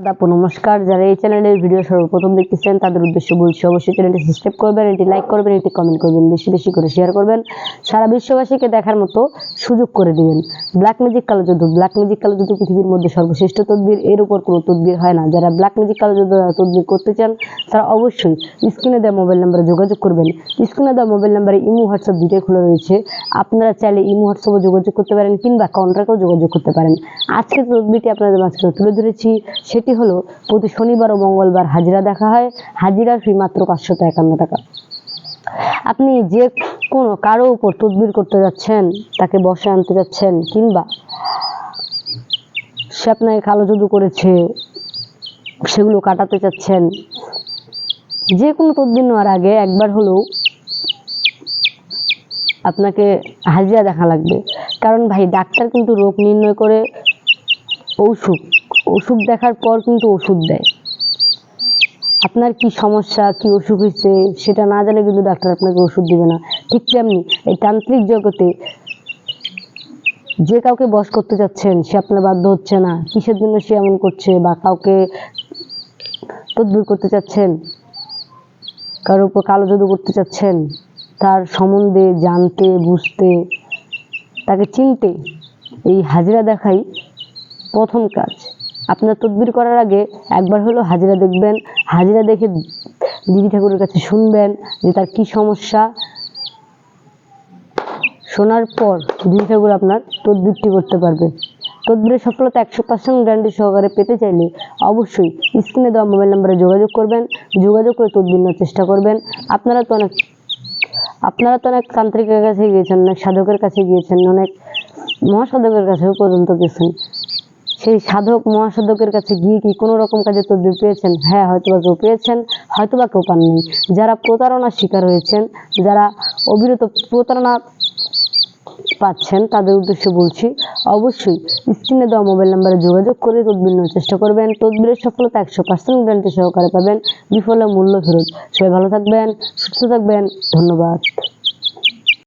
আদাপ নমস্কার। যারা এই চ্যানেলের ভিডিও সর্বপ্রথম দেখতেছেন, তাদের উদ্দেশ্যে বলছি, অবশ্যই চ্যানেলটি সাবস্ক্রাইব করবেন এটি লাইক করবেন এটি কমেন্ট করবেন, বেশি বেশি করে শেয়ার করবেন। সারা বিশ্ববাসীকে দেখার মতো সুযোগ করে দিবেন। ব্ল্যাক ম্যাজিক কালো জাদু ব্ল্যাক ম্যাজিক কালো জাদু পৃথিবীর মধ্যে সর্বশ্রেষ্ঠ তদবির এর উপর কোনো তদবির হয় না। যারা ব্ল্যাক ম্যাজিক কালো দ্বারা তদবির করতে চান, তারা অবশ্যই স্ক্রিনে দেওয়া মোবাইল নাম্বারে যোগাযোগ করবেন। স্ক্রিনে দেওয়া মোবাইল নাম্বারে ইমো হোয়াটসঅ্যাপ দুটোই খোলা রয়েছে। আপনারা চাইলে ইমো হোয়াটসঅ্যাপে যোগাযোগ করতে পারেন, কিংবা কন্ট্রাক্টেও যোগাযোগ করতে পারেন। আজকে তদবিরটি আপনাদের মাঝখানে তুলে ধরেছি। সেটি হলো, প্রতি শনিবার ও মঙ্গলবার হাজিরা দেখা হয়। হাজিরার ফি মাত্র পাঁচশো একান্ন টাকা। আপনি যে কোনো কারও উপর তদবির করতে যাচ্ছেন, তাকে বসে আনতে যাচ্ছেন, কিংবা সে আপনাকে কালো জাদু করেছে, সেগুলো কাটাতে চাচ্ছেন, যে কোনো তদবির নেওয়ার আগে একবার হলেও আপনাকে হাজিরা দেখা লাগবে। কারণ ভাই, ডাক্তার কিন্তু রোগ নির্ণয় করে ঔষধ। ওষুধ দেখার পর কিন্তু ওষুধ দেয়। আপনার কি সমস্যা, কি অসুখ হয়েছে, সেটা না জানে কিন্তু ডাক্তার আপনাকে ওষুধ দিবে না। ঠিক তেমনি এই তান্ত্রিক জগতে যে কাউকে বশ করতে চাচ্ছেন, সে আপনার বাধ্য হচ্ছে না। কিসের জন্য সে এমন করছে বা কাউকে তদবির করতে চাচ্ছেন? কারোর উপর কালো জাদু করতে চাচ্ছেন? তার সম্বন্ধে জানতে, বুঝতে, তাকে চিনতে এই হাজিরা দেখাই প্রথম কাজ। আপনার তদবির করার আগে একবার হলো হাজিরা দেখবেন, হাজিরা দেখে দিদি ঠাকুরের কাছে শুনবেন যে তার কি সমস্যা। শোনার পর দিদি ঠাকুর আপনার তদবিরটি করতে পারবে। তদবিরের সফলতা একশো পার্সেন্ট গ্যারান্টি সহকারে পেতে চাইলে অবশ্যই স্ক্রিনে দেওয়া মোবাইল নাম্বারে যোগাযোগ করবেন, যোগাযোগ করে তদবির নেওয়ার চেষ্টা করবেন। আপনারা তো অনেক, আপনারা তো অনেক তান্ত্রিকের কাছে গিয়েছেন, অনেক সাধকের কাছে গিয়েছেন, অনেক মহাসাধকের কাছেও পর্যন্ত গেছেন। সেই সাধক মহাসাধকের কাছে গিয়ে কি কোনো রকম কাজে তদবির পেয়েছেন? হ্যাঁ হয়তো বা কেউ পেয়েছেন হয়তো বা কেউ পাননি। যারা প্রতারণার শিকার হয়েছেন, যারা অবিরত প্রতারণা পাচ্ছেন, তাদের উদ্দেশ্যে বলছি, অবশ্যই স্ক্রিনে দেওয়া মোবাইল নাম্বারে যোগাযোগ করে তদবির নেওয়ার চেষ্টা করবেন। তদবিরের সফলতা একশো পার্সেন্ট গ্যারান্টি সহকারে পাবেন। বিফলে মূল্য ফেরত। সবাই ভালো থাকবেন, সুস্থ থাকবেন। ধন্যবাদ।